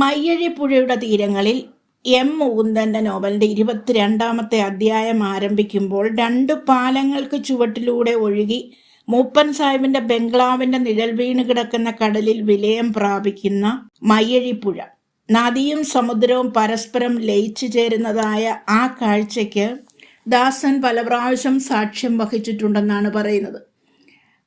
മയ്യഴിപ്പുഴയുടെ തീരങ്ങളിൽ എം. മുകുന്ദന്റെ നോവലിന്റെ ഇരുപത്തിരണ്ടാമത്തെ അധ്യായം ആരംഭിക്കുമ്പോൾ രണ്ടു പാലങ്ങൾക്ക് ചുവട്ടിലൂടെ ഒഴുകി മൂപ്പൻ സാഹിബിന്റെ ബംഗ്ലാവിന്റെ നിഴൽ വീണ് കിടക്കുന്ന കടലിൽ വിലയം പ്രാപിക്കുന്ന മയ്യഴിപ്പുഴ. നദിയും സമുദ്രവും പരസ്പരം ലയിച്ചു ചേരുന്നതായ ആ കാഴ്ചയ്ക്ക് ദാസൻ പല പ്രാവശ്യം സാക്ഷ്യം വഹിച്ചിട്ടുണ്ടെന്നാണ് പറയുന്നത്.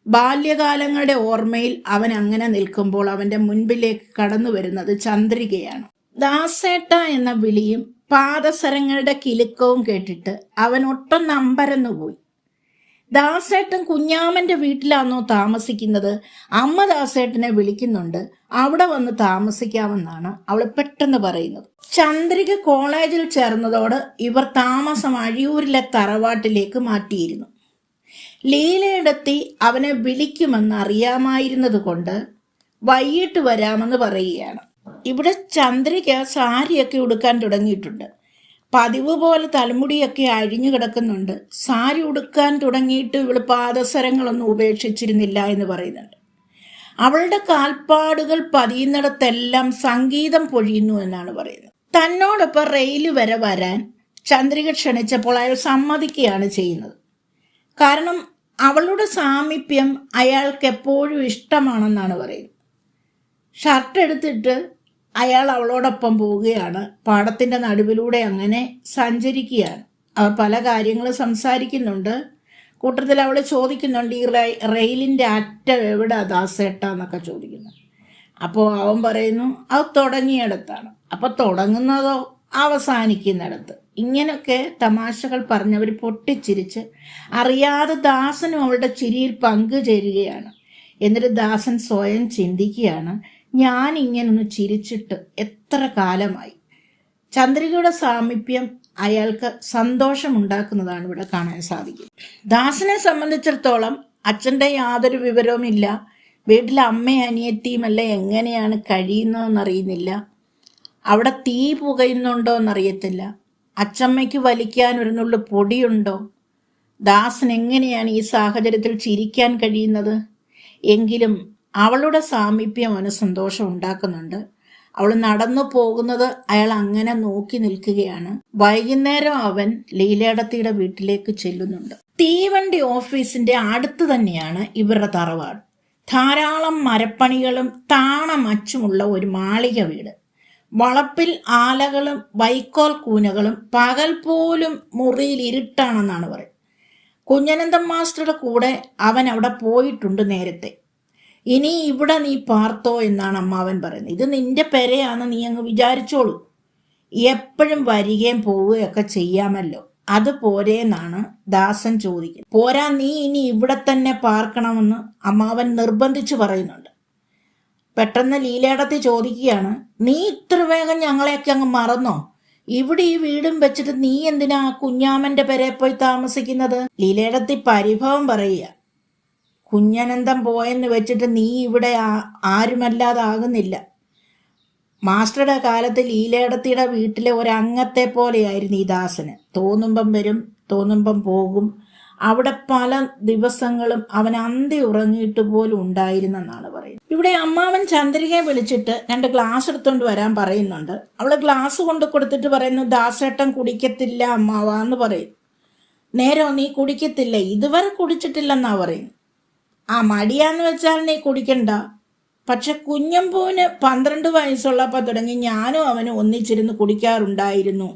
ബാല്യകാലങ്ങളുടെ ഓർമ്മയിൽ അവൻ അങ്ങനെ നിൽക്കുമ്പോൾ അവന്റെ മുൻപിലേക്ക് കടന്നു വരുന്നത് ചന്ദ്രികയാണ്. ദാസേട്ട എന്ന വിളിയും പാദസരങ്ങളുടെ കിലുക്കവും കേട്ടിട്ട് അവൻ ഒട്ടും നമ്പരന്നു പോയി. ദാസേട്ടൻ കുഞ്ഞാമന്റെ വീട്ടിലാണോ താമസിക്കുന്നത്? അമ്മ ദാസേട്ടനെ വിളിക്കുന്നുണ്ട്. അവിടെ വന്ന് താമസിക്കാമെന്നാണ് അവൾ പെട്ടെന്ന് പറയുന്നത്. ചന്ദ്രിക കോളേജിൽ ചേർന്നതോട് ഇവർ താമസം അഴിയൂരിലെ തറവാട്ടിലേക്ക് മാറ്റിയിരുന്നു. ലീലയിടത്തി അവനെ വിളിക്കുമെന്ന് അറിയാമായിരുന്നത് കൊണ്ട് വൈകിട്ട് വരാമെന്ന് പറയുകയാണ്. ഇവിടെ ചന്ദ്രിക സാരിയൊക്കെ ഉടുക്കാൻ തുടങ്ങിയിട്ടുണ്ട്. പതിവ് പോലെ തലമുടിയൊക്കെ അഴിഞ്ഞു കിടക്കുന്നുണ്ട്. സാരി ഉടുക്കാൻ തുടങ്ങിയിട്ട് ഇവൾ പാദസരങ്ങളൊന്നും ഉപേക്ഷിച്ചിരുന്നില്ല എന്ന് പറയുന്നുണ്ട്. അവളുടെ കാൽപ്പാടുകൾ പതിയുന്നിടത്തെല്ലാം സംഗീതം പൊഴിയുന്നു എന്നാണ് പറയുന്നത്. തന്നോടൊപ്പം റെയിൽ വരെ വരാൻ ചന്ദ്രിക ക്ഷണിച്ചപ്പോൾ അയാൾ സമ്മതിക്കുകയാണ് ചെയ്യുന്നത്. കാരണം അവളുടെ സാമീപ്യം അയാൾക്ക് എപ്പോഴും ഇഷ്ടമാണെന്നാണ് പറയുന്നത്. ഷർട്ട് എടുത്തിട്ട് അയാൾ അവളോടൊപ്പം പോവുകയാണ്. പാടത്തിന്റെ നടുവിലൂടെ അങ്ങനെ സഞ്ചരിക്കുകയാണ്. അവർ പല കാര്യങ്ങളും സംസാരിക്കുന്നുണ്ട്. കൂട്ടത്തിൽ അവൾ ചോദിക്കുന്നുണ്ട് ഈ റെയി റെയിലിന്റെ അറ്റം എവിടെ ദാസേട്ടാന്നൊക്കെ ചോദിക്കുന്നു. അപ്പോൾ അവൻ പറയുന്നു അത് തുടങ്ങിയിടത്താണ് അപ്പോൾ തുടങ്ങുന്നതോ അവസാനിക്കുന്നിടത്ത്. ഇങ്ങനെയൊക്കെ തമാശകൾ പറഞ്ഞവർ പൊട്ടിച്ചിരിച്ച് അറിയാതെ ദാസനും അവളുടെ ചിരിയിൽ പങ്കുചേരുകയാണ്. എന്നിട്ട് ദാസൻ സ്വയം ചിന്തിക്കുകയാണ് ഞാൻ ഇങ്ങനൊന്ന് ചിരിച്ചിട്ട് എത്ര കാലമായി? ചന്ദ്രികയുടെ സാമീപ്യം അയാൾക്ക് സന്തോഷമുണ്ടാക്കുന്നതാണ് ഇവിടെ കാണാൻ സാധിക്കും. ദാസനെ സംബന്ധിച്ചിടത്തോളം അച്ഛന്റെ യാതൊരു വിവരവുമില്ല വീട്ടിലെ അമ്മയും അനിയത്തിയുമല്ല എങ്ങനെയാണ് കഴിയുന്നതെന്നറിയുന്നില്ല. അവിടെ തീ പുകയുന്നുണ്ടോ എന്നറിയത്തില്ല അച്ചമ്മയ്ക്ക് വലിക്കാൻ ഒരു നുള്ളു പൊടിയുണ്ടോ? ദാസൻ എങ്ങനെയാണ് ഈ സാഹചര്യത്തിൽ ചിരിക്കാൻ കഴിയുന്നത്? എങ്കിലും അവളുടെ സാമീപ്യം അവന് സന്തോഷം ഉണ്ടാക്കുന്നുണ്ട്. അവൾ നടന്നു പോകുന്നത് അയാൾ അങ്ങനെ നോക്കി നിൽക്കുകയാണ്. വൈകുന്നേരം അവൻ ലീലയടത്തിയുടെ വീട്ടിലേക്ക് ചെല്ലുന്നുണ്ട്. തീവണ്ടി ഓഫീസിന്റെ അടുത്ത് തന്നെയാണ് ഇവരുടെ തറവാട്. ധാരാളം മരപ്പണികളും താണമച്ചുമുള്ള ഒരു മാളിക വീട്. വളപ്പിൽ ആലകളും വൈക്കോൽ കൂനകളും പകൽ പോലും മുറിയിൽ ഇരുട്ടാണെന്നാണ് പറയുന്നത് കുഞ്ഞനന്തം മാസ്റ്ററുടെ കൂടെ അവൻ അവിടെ പോയിട്ടുണ്ട് നേരത്തെ. ഇനി ഇവിടെ നീ പാർത്തോ എന്നാണ് അമ്മാവൻ പറയുന്നത്. ഇത് നിന്റെ പെരയാണെന്ന് നീ അങ്ങ് വിചാരിച്ചോളൂ. എപ്പോഴും വരികയും പോവുകയൊക്കെ ചെയ്യാമല്ലോ. അത് പോരേന്നാണ് ദാസൻ ചോദിക്കുന്നത്. പോരാ നീ ഇനി ഇവിടെ തന്നെ പാർക്കണമെന്ന് അമ്മാവൻ നിർബന്ധിച്ചു പറയുന്നുണ്ട്. പെട്ടെന്ന് ലീലേടത്തി ചോദിക്കുകയാണ് നീ ഇത്ര വേഗം ഞങ്ങളെയൊക്കെ അങ്ങ് മറന്നോ? ഇവിടെ ഈ വീടും വെച്ചിട്ട് നീ എന്തിനാ കുഞ്ഞാമന്റെ പെരെ പോയി താമസിക്കുന്നത്? ലീലേടത്തി പരിഭവം പറയുക കുഞ്ഞനന്തം പോയെന്ന് വെച്ചിട്ട് നീ ഇവിടെ ആരുമല്ലാതെ ആരുമല്ലാതാകുന്നില്ല മാസ്റ്ററുടെ കാലത്ത് ലീലയിടത്തിയുടെ വീട്ടിലെ ഒരംഗത്തെ പോലെയായിരുന്നു ഈ ദാസന്. തോന്നുമ്പം വരും തോന്നുമ്പം പോകും. അവിടെ പല ദിവസങ്ങളും അവൻ അന്തി ഉറങ്ങിയിട്ട് പോലും ഉണ്ടായിരുന്നെന്നാണ് പറയുന്നത് ഇവിടെ അമ്മാവൻ ചന്ദ്രികയെ വിളിച്ചിട്ട് രണ്ട് ഗ്ലാസ് എടുത്തുകൊണ്ട് വരാൻ പറയുന്നുണ്ട്. അവൾ ഗ്ലാസ് കൊണ്ട് കൊടുത്തിട്ട് പറയുന്നു ദാസേട്ടൻ കുടിക്കത്തില്ല അമ്മാവ എന്ന് പറയും. നേരോ നീ കുടിക്കത്തില്ല. ഇതുവരെ കുടിച്ചിട്ടില്ലെന്നാ പറയും ആ മടിയാന്ന് വെച്ചാൽ നീ കുടിക്കണ്ട. പക്ഷെ കുഞ്ഞമ്പൂവിന് പന്ത്രണ്ട് വയസ്സുള്ളപ്പോൾ തുടങ്ങി ഞാനും അവനും ഒന്നിച്ചിരുന്ന് കുടിക്കാറുണ്ടായിരുന്നു.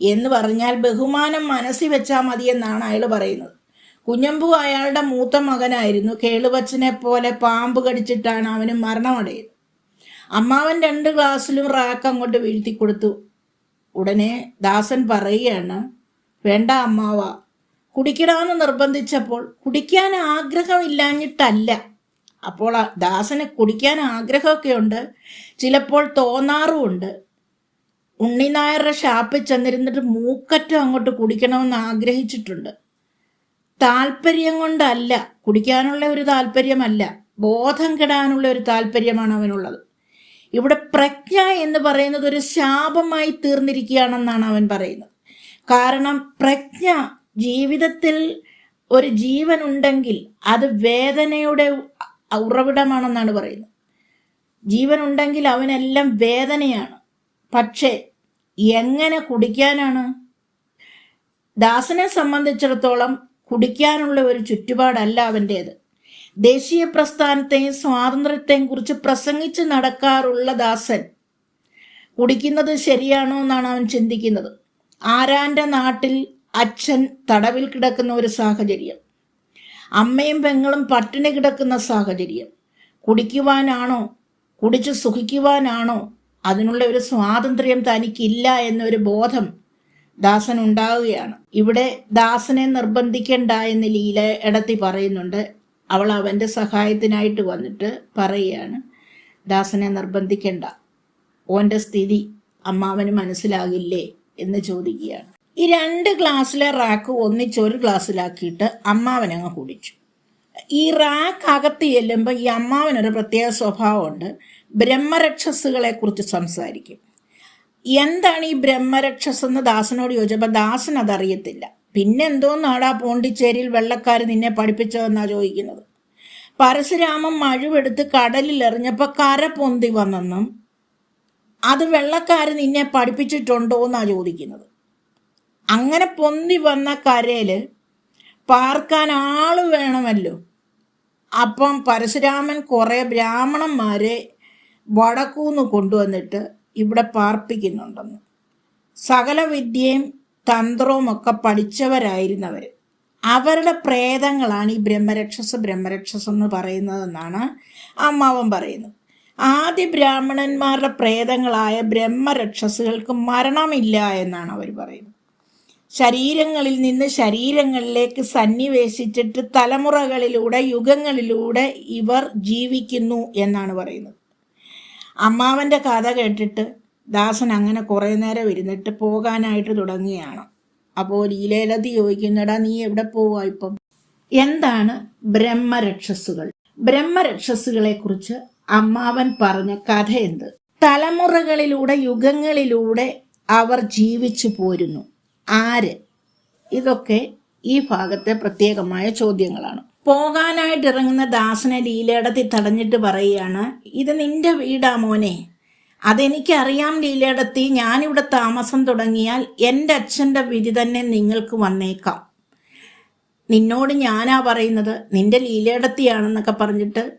എന്ന് പറഞ്ഞാൽ ബഹുമാനം മനസ്സിൽ വെച്ചാൽ മതിയെന്നാണ് അയാൾ പറയുന്നത്. കുഞ്ഞമ്പു അയാളുടെ മൂത്ത മകനായിരുന്നു. കേളുവച്ചനെ പോലെ പാമ്പ് കടിച്ചിട്ടാണ് അവന് മരണമടയത് അമ്മാവൻ രണ്ട് ഗ്ലാസ്സിലും റാക്ക് അങ്ങോട്ട് വീഴ്ത്തി കൊടുത്തു. ഉടനെ ദാസൻ പറയുകയാണ് വേണ്ട അമ്മാവ കുടിക്കണമെന്ന് നിർബന്ധിച്ചപ്പോൾ കുടിക്കാൻ ആഗ്രഹമില്ലാഞ്ഞിട്ടല്ല. അപ്പോൾ ദാസന് കുടിക്കാൻ ആഗ്രഹമൊക്കെ ഉണ്ട്. ചിലപ്പോൾ തോന്നാറുമുണ്ട് ഉണ്ണിനായരുടെ ഷാപ്പിൽ ചെന്നിരുന്നിട്ട് മൂക്കറ്റം അങ്ങോട്ട് കുടിക്കണമെന്ന് ആഗ്രഹിച്ചിട്ടുണ്ട്. താല്പര്യം കൊണ്ടല്ല കുടിക്കാനുള്ള ഒരു താല്പര്യമല്ല ബോധം കെടാനുള്ള ഒരു താല്പര്യമാണ് അവനുള്ളത്. ഇവിടെ പ്രജ്ഞ എന്ന് പറയുന്നത് ഒരു ശാപമായി തീർന്നിരിക്കുകയാണെന്നാണ് അവൻ പറയുന്നത്. കാരണം പ്രജ്ഞ ജീവിതത്തിൽ ഒരു ജീവൻ ഉണ്ടെങ്കിൽ അത് വേദനയുടെ ഉറവിടമാണെന്നാണ് പറയുന്നത്. ജീവൻ ഉണ്ടെങ്കിൽ അവനെല്ലാം വേദനയാണ്. പക്ഷേ എങ്ങനെ കുടിക്കാനാണ്? ദാസനെ സംബന്ധിച്ചിടത്തോളം കുടിക്കാനുള്ള ഒരു ചുറ്റുപാടല്ല അവന്റേത് ദേശീയ പ്രസ്ഥാനത്തെയും സ്വാതന്ത്ര്യത്തെയും കുറിച്ച് പ്രസംഗിച്ച് നടക്കാറുള്ള ദാസൻ. കുടിക്കുന്നത് ശരിയാണോ എന്നാണ് അവൻ ചിന്തിക്കുന്നത്. ആരാന്റെ നാട്ടിൽ അച്ഛൻ തടവിൽ കിടക്കുന്ന ഒരു സാഹചര്യം. അമ്മയും പെങ്ങളും പട്ടിണി കിടക്കുന്ന സാഹചര്യം. കുടിക്കുവാനാണോ കുടിച്ച് സുഖിക്കുവാനാണോ അതിനുള്ള ഒരു സ്വാതന്ത്ര്യം തനിക്കില്ല എന്നൊരു ബോധം ദാസൻ ഉണ്ടാവുകയാണ് ഇവിടെ ദാസനെ നിർബന്ധിക്കണ്ട എന്ന് ലീല ഇടത്തി പറയുന്നുണ്ട്. അവൾ അവന്റെ സഹായത്തിനായിട്ട് വന്നിട്ട് പറയുകയാണ് ദാസനെ നിർബന്ധിക്കണ്ട. ഓന്റെ സ്ഥിതി അമ്മാവന് മനസ്സിലാകില്ലേ? എന്ന് ചോദിക്കുകയാണ്. ഈ രണ്ട് ഗ്ലാസ്സിലെ റാക്ക് ഒന്നിച്ച് ഒരു ഗ്ലാസ്സിലാക്കിയിട്ട് അമ്മാവനങ്ങ് കുടിച്ചു. ഈ റാക്ക് അകത്ത് ചെല്ലുമ്പോൾ ഈ അമ്മാവനൊരു പ്രത്യേക സ്വഭാവമുണ്ട്. ബ്രഹ്മരക്ഷസുകളെ കുറിച്ച് സംസാരിക്കും. എന്താണ് ഈ ബ്രഹ്മരക്ഷസ് എന്ന് ദാസനോട് ചോദിച്ചപ്പോൾ ദാസൻ അതറിയത്തില്ല. പിന്നെ എന്തോന്നാടാ പോണ്ടിച്ചേരിയിൽ വെള്ളക്കാർ നിന്നെ പഠിപ്പിച്ചതെന്നാ ചോദിക്കുന്നത്. പരശുരാമൻ മഴുവെടുത്ത് കടലിൽ എറിഞ്ഞപ്പോൾ കര പൊന്തി വന്നെന്നും അത് വെള്ളക്കാർ നിന്നെ പഠിപ്പിച്ചിട്ടുണ്ടോ എന്നാ ചോദിക്കുന്നത്. അങ്ങനെ പൊന്തി വന്ന കരയിൽ പാർക്കാൻ ആൾ വേണമല്ലോ. അപ്പം പരശുരാമൻ കുറേ ബ്രാഹ്മണന്മാരെ വടക്കൂന്ന് കൊണ്ടുവന്നിട്ട് ഇവിടെ പാർപ്പിക്കുന്നുണ്ടെന്ന്. സകല വിദ്യയും തന്ത്രവും ഒക്കെ പഠിച്ചവരായിരുന്നവർ. അവരുടെ പ്രേതങ്ങളാണ് ഈ ബ്രഹ്മരക്ഷസ് ബ്രഹ്മരക്ഷസ് എന്ന് പറയുന്നതെന്നാണ് അമ്മാവൻ പറയുന്നത്. ആദ്യ ബ്രാഹ്മണന്മാരുടെ പ്രേതങ്ങളായ ബ്രഹ്മരക്ഷസുകൾക്ക് മരണമില്ല എന്നാണ് അവർ പറയുന്നത്. ശരീരങ്ങളിൽ നിന്ന് ശരീരങ്ങളിലേക്ക് സന്നിവേശിച്ചിട്ട് തലമുറകളിലൂടെ യുഗങ്ങളിലൂടെ ഇവർ ജീവിക്കുന്നു എന്നാണ് പറയുന്നത്. അമ്മാവന്റെ കഥ കേട്ടിട്ട് ദാസൻ അങ്ങനെ കുറേ നേരം ഇരുന്നിട്ട് പോകാനായിട്ട് തുടങ്ങിയാണ്. അപ്പോൾ ലീലേലതി ചോദിക്കുന്നടാ നീ എവിടെ പോവാ ഇപ്പം? എന്താണ് ബ്രഹ്മരക്ഷസുകൾ ബ്രഹ്മരക്ഷസുകളെ കുറിച്ച് അമ്മാവൻ പറഞ്ഞ കഥ എന്ത്? തലമുറകളിലൂടെ യുഗങ്ങളിലൂടെ അവർ ജീവിച്ചു പോരുന്നു. ആര്? ഇതൊക്കെ ഈ ഭാഗത്തെ പ്രത്യേകമായ ചോദ്യങ്ങളാണ്. പോകാനായിട്ട് ഇറങ്ങുന്ന ദാസനെ ലീലയിടത്തിൽ തടഞ്ഞിട്ട് പറയുകയാണ് ഇത് നിന്റെ വീടാ മോനെ. അതെനിക്കറിയാം ലീലയിടത്തി ഞാനിവിടെ താമസം തുടങ്ങിയാൽ എന്റെ അച്ഛന്റെ വിധി തന്നെ നിങ്ങൾക്ക് വന്നേക്കാം. നിന്നോട് ഞാനാ പറയുന്നത് നിന്റെ ലീലയിടത്തിയാണെന്നൊക്കെ പറഞ്ഞിട്ട്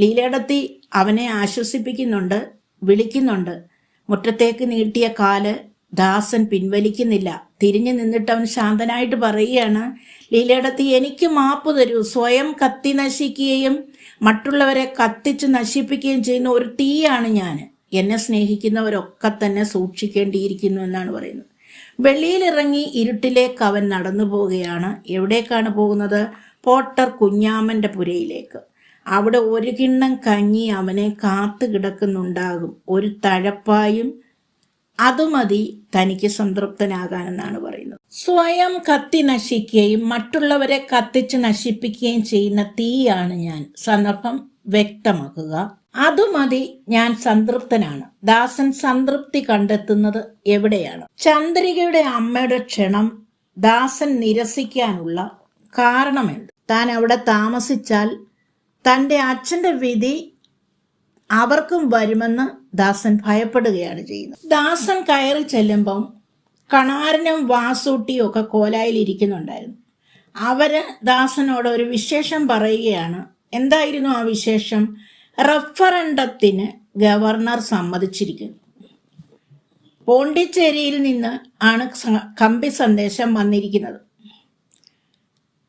ലീലയിടത്തി അവനെ ആശ്വസിപ്പിക്കുന്നുണ്ട് വിളിക്കുന്നുണ്ട്. മുറ്റത്തേക്ക് നീട്ടിയ കാൽ ദാസൻ പിൻവലിക്കുന്നില്ല. തിരിഞ്ഞു നിന്നിട്ട് അവൻ ശാന്തനായിട്ട് പറയുകയാണ് ലീലയിടത്തി എനിക്ക് മാപ്പ് തരൂ. സ്വയം കത്തി നശിക്കുകയും മറ്റുള്ളവരെ കത്തിച്ച് നശിപ്പിക്കുകയും ചെയ്യുന്ന ഒരു തീയാണ് ഞാൻ. എന്നെ സ്നേഹിക്കുന്നവരൊക്കെ തന്നെ സൂക്ഷിക്കേണ്ടിയിരിക്കുന്നു എന്നാണ് പറയുന്നത്. വെളിയിലിറങ്ങി ഇരുട്ടിലേക്ക് അവൻ നടന്നു പോവുകയാണ്. എവിടേക്കാണ് പോകുന്നത്? പോട്ടർ കുഞ്ഞാമന്റെ പുരയിലേക്ക്. അവിടെ ഒരു കിണ്ണം കഞ്ഞി അവനെ കാത്തു കിടക്കുന്നുണ്ടാകും. ഒരു തഴപ്പായും അതുമതി തനിക്ക് സംതൃപ്തനാകാനെന്നാണ് പറയുന്നത്. സ്വയം കത്തി നശിക്കുകയും മറ്റുള്ളവരെ കത്തിച്ച് നശിപ്പിക്കുകയും ചെയ്യുന്ന തീയാണ് ഞാൻ. സന്ദർഭം വ്യക്തമാക്കുക. അതുമതി ഞാൻ സംതൃപ്തനാണ്. ദാസൻ സംതൃപ്തി കണ്ടെത്തുന്നത് എവിടെയാണ്? ചന്ദ്രികയുടെ അമ്മയുടെ ക്ഷണം ദാസൻ നിരസിക്കാനുള്ള കാരണമെന്ത്? താൻ അവിടെ താമസിച്ചാൽ തന്റെ അച്ഛന്റെ വിധി അവർക്കും വരുമെന്ന് ദാസൻ ഭയപ്പെടുകയാണ് ചെയ്യുന്നത്. ദാസൻ കയറി ചെല്ലുമ്പം കണാരനും വാസൂട്ടിയും ഒക്കെ കോലായിൽ ഇരിക്കുന്നുണ്ടായിരുന്നു. അവർ ദാസനോട് ഒരു വിശേഷം പറയുകയാണ്. എന്തായിരുന്നു ആ വിശേഷം? റഫറണ്ടത്തിന് ഗവർണർ സമ്മതിച്ചിരിക്കുന്നു. പോണ്ടിച്ചേരിയിൽ നിന്ന് ആണ് കമ്പി സന്ദേശം വന്നിരിക്കുന്നത്.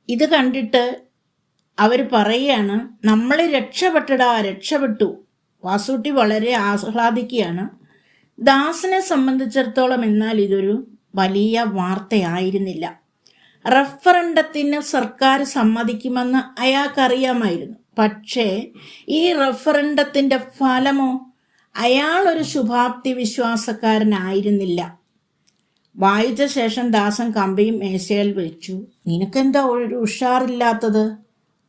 ഇത് കണ്ടിട്ട് അവർ പറയുകയാണ് നമ്മൾ രക്ഷപ്പെട്ടടാ രക്ഷപ്പെട്ടു വാസൂട്ടി വളരെ ആഹ്ലാദിക്കുകയാണ്. ദാസിനെ സംബന്ധിച്ചിടത്തോളം എന്നാൽ ഇതൊരു വലിയ വാർത്തയായിരുന്നില്ല. റഫറണ്ടത്തിന് സർക്കാർ സമ്മതിക്കുമെന്ന് അയാൾക്കറിയാമായിരുന്നു. പക്ഷേ ഈ റഫറണ്ടത്തിന്റെ ഫലമോ അയാൾ ഒരു ശുഭാപ്തി വിശ്വാസക്കാരനായിരുന്നില്ല വായിച്ച ശേഷം ദാസൻ കമ്പിയും മേശയിൽ വെച്ചു. നിനക്കെന്താ ഒരു ഉഷാറില്ലാത്തത്?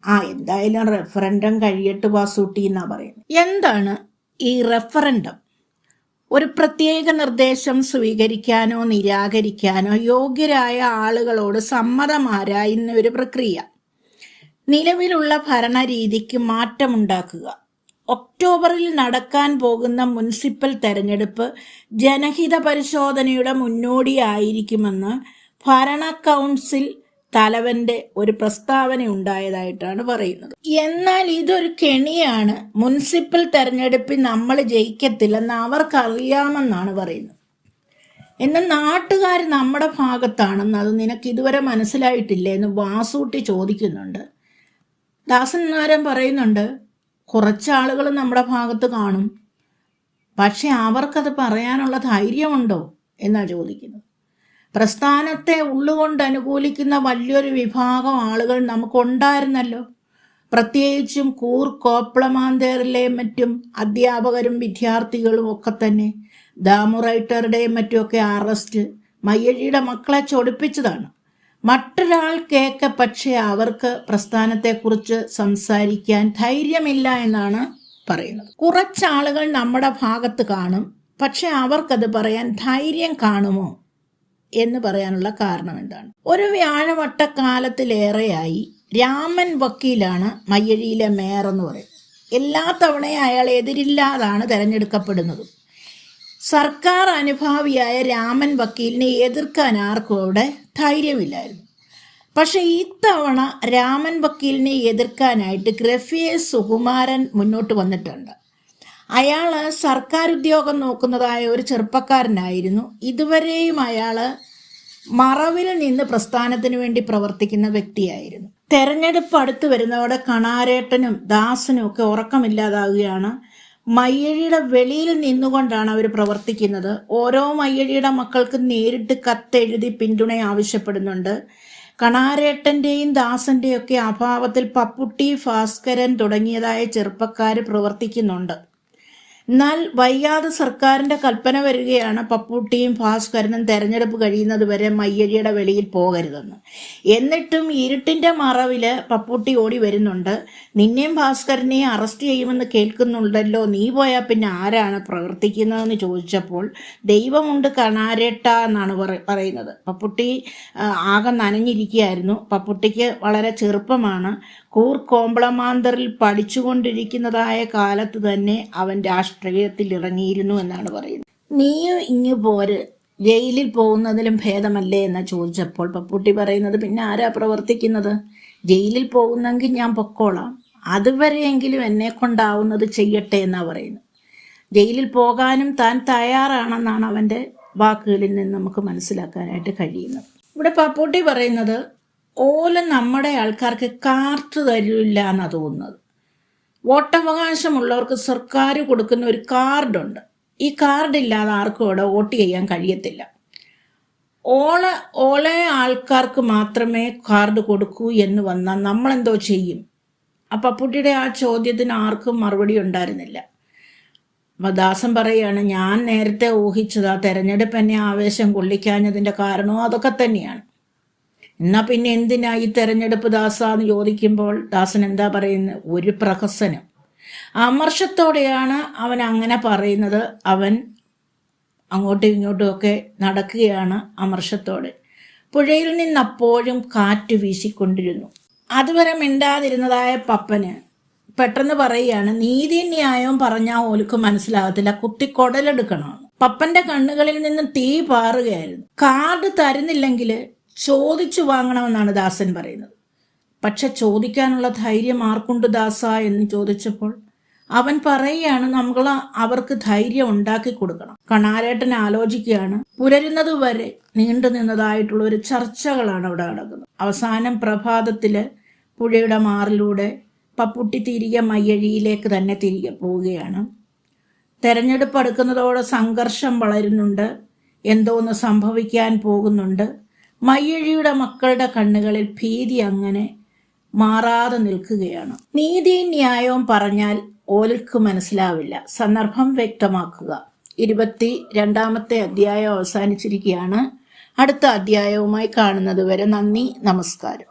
ആ എന്തായാലും റെഫറൻഡം കഴിയട്ട് വാസൂട്ടി എന്നാ പറയുന്നത് എന്താണ് ഈ റെഫറൻഡം ഒരു പ്രത്യേക നിർദ്ദേശം സ്വീകരിക്കാനോ നിരാകരിക്കാനോ യോഗ്യരായ ആളുകളോട് സമ്മതം ആരായുന്ന ഒരു പ്രക്രിയ. നിലവിലുള്ള ഭരണരീതിക്ക് മാറ്റമുണ്ടാക്കുക. ഒക്ടോബറിൽ നടക്കാൻ പോകുന്ന മുനിസിപ്പൽ തെരഞ്ഞെടുപ്പ് ജനഹിത പരിശോധനയുടെ മുന്നോടിയായിരിക്കുമെന്ന് ഭരണ കൗൺസിൽ തലവന്റെ ഒരു പ്രസ്താവന ഉണ്ടായതായിട്ടാണ് പറയുന്നത്. എന്നാൽ ഇതൊരു കെണിയാണ്. മുനിസിപ്പൽ തെരഞ്ഞെടുപ്പിൽ നമ്മൾ ജയിക്കത്തില്ലെന്ന് അവർക്കറിയാമെന്നാണ് പറയുന്നത്. എന്നാൽ നാട്ടുകാർ നമ്മുടെ ഭാഗത്താണെന്ന് അത് നിനക്ക് ഇതുവരെ മനസ്സിലായിട്ടില്ലേ എന്ന് വാസൂട്ടി ചോദിക്കുന്നുണ്ട്. ദാസൻ നാരൻ പറയുന്നുണ്ട് കുറച്ചാളുകൾ നമ്മുടെ ഭാഗത്ത് കാണും. പക്ഷെ അവർക്കത് പറയാനുള്ള ധൈര്യമുണ്ടോ എന്നാണ് ചോദിക്കുന്നത്. പ്രസ്ഥാനത്തെ ഉള്ളുകൊണ്ട് അനുകൂലിക്കുന്ന വലിയൊരു വിഭാഗം ആളുകൾ നമുക്കുണ്ടായിരുന്നല്ലോ. പ്രത്യേകിച്ചും കൂർ കോപ്ലമാന്തേറിലെ മറ്റും അധ്യാപകരും വിദ്യാർത്ഥികളും ഒക്കെ തന്നെ. ദാമുറൈറ്ററുടെയും മറ്റുമൊക്കെ അറസ്റ്റ് മയ്യഴിയുടെ മക്കളെ ചൊടിപ്പിച്ചതാണ്. മറ്റൊരാൾ കേക്ക പക്ഷേ അവർക്ക് പ്രസ്ഥാനത്തെക്കുറിച്ച് സംസാരിക്കാൻ ധൈര്യമില്ല എന്നാണ് പറയുന്നത്. കുറച്ചാളുകൾ നമ്മുടെ ഭാഗത്ത് കാണും പക്ഷെ അവർക്കത് പറയാൻ ധൈര്യം കാണുമോ? എന്ന് പറയാനുള്ള കാരണം എന്താണ്? ഒരു വ്യാഴവട്ടക്കാലത്തിലേറെയായി രാമൻ വക്കീലാണ് മയ്യഴിയിലെ മേയർ എന്ന് പറയും എല്ലാ തവണയും അയാൾ എതിരില്ലാതാണ് തിരഞ്ഞെടുക്കപ്പെടുന്നതും. സർക്കാർ അനുഭാവിയായ രാമൻ വക്കീലിനെ എതിർക്കാൻ ആർക്കും അവിടെ ധൈര്യമില്ലായിരുന്നു. പക്ഷെ ഇത്തവണ രാമൻ വക്കീലിനെ എതിർക്കാനായിട്ട് ഗ്രഫിയെ സുകുമാരൻ മുന്നോട്ട് വന്നിട്ടുണ്ട്. അയാൾ സർക്കാർ ഉദ്യോഗം നോക്കുന്നതായ ഒരു ചെറുപ്പക്കാരനായിരുന്നു. ഇതുവരെയും അയാൾ മറവിൽ നിന്ന് പ്രസ്ഥാനത്തിന് വേണ്ടി പ്രവർത്തിക്കുന്ന വ്യക്തിയായിരുന്നു. തെരഞ്ഞെടുപ്പ് അടുത്ത് വരുന്നതോടെ കണാരേട്ടനും ദാസനും ഒക്കെ ഉറക്കമില്ലാതാവുകയാണ്. മയ്യഴിയുടെ വെളിയിൽ നിന്നുകൊണ്ടാണ് അവർ പ്രവർത്തിക്കുന്നത്. ഓരോ മയ്യഴിയുടെ മക്കൾക്ക് നേരിട്ട് കത്തെഴുതി പിന്തുണ ആവശ്യപ്പെടുന്നുണ്ട്. കണാരേട്ടന്റെയും ദാസന്റെയും ഒക്കെ അഭാവത്തിൽ പപ്പുട്ടി ഭാസ്കരൻ തുടങ്ങിയതായ ചെറുപ്പക്കാർ പ്രവർത്തിക്കുന്നുണ്ട്. എന്നാൽ വയ്യാതെ സർക്കാരിന്റെ കൽപ്പന വരികയാണ് പപ്പൂട്ടിയും ഭാസ്കരനും തെരഞ്ഞെടുപ്പ് കഴിയുന്നത് വരെ മയ്യഴിയുടെ വെളിയിൽ പോകരുതെന്ന്. എന്നിട്ടും ഇരുട്ടിന്റെ മറവിൽ പപ്പൂട്ടി ഓടി വരുന്നുണ്ട്. നിന്നെയും ഭാസ്കരനെയും അറസ്റ്റ് ചെയ്യുമെന്ന് കേൾക്കുന്നുണ്ടല്ലോ. നീ പോയാൽ പിന്നെ ആരാണ് പ്രവർത്തിക്കുന്നതെന്ന് ചോദിച്ചപ്പോൾ ദൈവമുണ്ട് കണാരേട്ട എന്നാണ് പറയുന്നത്. പപ്പുട്ടി ആകെ നനഞ്ഞിരിക്കുകയായിരുന്നു. പപ്പുട്ടിക്ക് വളരെ ചെറുപ്പമാണ്. കൂർ കോമ്പളമാന്തറിൽ പഠിച്ചുകൊണ്ടിരിക്കുന്നതായ കാലത്ത് തന്നെ അവൻ രാഷ്ട്രീയത്തിൽ ഇറങ്ങിയിരുന്നു എന്നാണ് പറയുന്നത്. നീയും ഇങ്ങു പോര്. ജയിലിൽ പോകുന്നതിലും ഭേദമല്ലേ എന്ന് ചോദിച്ചപ്പോൾ പപ്പുട്ടി പറയുന്നത് പിന്നെ ആരാ പ്രവർത്തിക്കുന്നത്? ജയിലിൽ പോകുന്നെങ്കിൽ ഞാൻ പൊക്കോളാം. അതുവരെയെങ്കിലും എന്നെ കൊണ്ടാവുന്നത് ചെയ്യട്ടെ എന്നാ പറയുന്നത്. ജയിലിൽ പോകാനും താൻ തയ്യാറാണെന്നാണ് അവന്റെ വാക്കുകളിൽ നിന്ന് നമുക്ക് മനസ്സിലാക്കാനായിട്ട് കഴിയുന്നത്. ഇവിടെ പപ്പൂട്ടി പറയുന്നത് ഓല നമ്മുടെ ആൾക്കാർക്ക് കാർത്തു തരില്ല എന്നാണ് തോന്നുന്നത്. വോട്ടവകാശമുള്ളവർക്ക് സർക്കാർ കൊടുക്കുന്ന ഒരു കാർഡുണ്ട്. ഈ കാർഡ് ഇല്ലാതെ ആർക്കും ഇവിടെ വോട്ട് ചെയ്യാൻ കഴിയത്തില്ല. ഓളെ ഓളെ ആൾക്കാർക്ക് മാത്രമേ കാർഡ് കൊടുക്കൂ എന്ന് വന്നാൽ നമ്മളെന്തോ ചെയ്യും. അപ്പം അപ്പുട്ടിയുടെ ആ ചോദ്യത്തിന് ആർക്കും മറുപടി ഉണ്ടായിരുന്നില്ല. ദാസൻ പറയുകയാണ് ഞാൻ നേരത്തെ ഊഹിച്ചത് ആ തെരഞ്ഞെടുപ്പ് എന്നെ ആവേശം കൊള്ളിക്കാഞ്ഞതിന്റെ കാരണവും അതൊക്കെ തന്നെയാണ്. എന്നാ പിന്നെ എന്തിനാ ഈ തെരഞ്ഞെടുപ്പ് ദാസ എന്ന് ചോദിക്കുമ്പോൾ ദാസൻ എന്താ പറയുന്നത്? ഒരു പ്രഹസനം. അമർഷത്തോടെയാണ് അവൻ അങ്ങനെ പറയുന്നത്. അവൻ അങ്ങോട്ടും ഇങ്ങോട്ടും ഒക്കെ നടക്കുകയാണ് അമർഷത്തോടെ. പുഴയിൽ നിന്ന് അപ്പോഴും കാറ്റ് വീശിക്കൊണ്ടിരുന്നു. അതുവരെ മിണ്ടാതിരുന്നതായ പപ്പന് പെട്ടെന്ന് പറയുകയാണ് നീതി ന്യായവും പറഞ്ഞാൽ ഓലുക്ക് മനസ്സിലാകത്തില്ല. കുത്തി കൊടലെടുക്കണം. പപ്പന്റെ കണ്ണുകളിൽ നിന്ന് തീ പാറുകയായിരുന്നു. കാർഡ് തരുന്നില്ലെങ്കിൽ ചോദിച്ചു വാങ്ങണമെന്നാണ് ദാസൻ പറയുന്നത്. പക്ഷെ ചോദിക്കാനുള്ള ധൈര്യം ആർക്കുണ്ട് ദാസ എന്ന് ചോദിച്ചപ്പോൾ അവൻ പറയുകയാണ് നമ്മൾ അവർക്ക് ധൈര്യം ഉണ്ടാക്കി കൊടുക്കണം. കണാരേട്ടൻ ആലോചിക്കുകയാണ് പുലരുന്നത് വരെ നീണ്ടു നിന്നതായിട്ടുള്ള ഒരു ചർച്ചകളാണ് അവിടെ നടക്കുന്നത്. അവസാനം പ്രഭാതത്തിൽ പുഴയുടെ മാറിലൂടെ പപ്പുട്ടി തിരികെ മയ്യഴിയിലേക്ക് തന്നെ തിരികെ പോവുകയാണ്. തെരഞ്ഞെടുപ്പ് അടുക്കുന്നതോടെ സംഘർഷം വളരുന്നുണ്ട് എന്തോന്ന് സംഭവിക്കാൻ പോകുന്നുണ്ട്. മയ്യഴിയുടെ മക്കളുടെ കണ്ണുകളിൽ ഭീതി അങ്ങനെ മാറാതെ നിൽക്കുകയാണ്. നീതി ന്യായവും പറഞ്ഞാൽ ഓൽക്ക് മനസ്സിലാവില്ല. സന്ദർഭം വ്യക്തമാക്കുക. ഇരുപത്തി രണ്ടാമത്തെ അധ്യായം അവസാനിച്ചിരിക്കുകയാണ്. അടുത്ത അധ്യായവുമായി കാണുന്നത് വരെ നന്ദി നമസ്കാരം.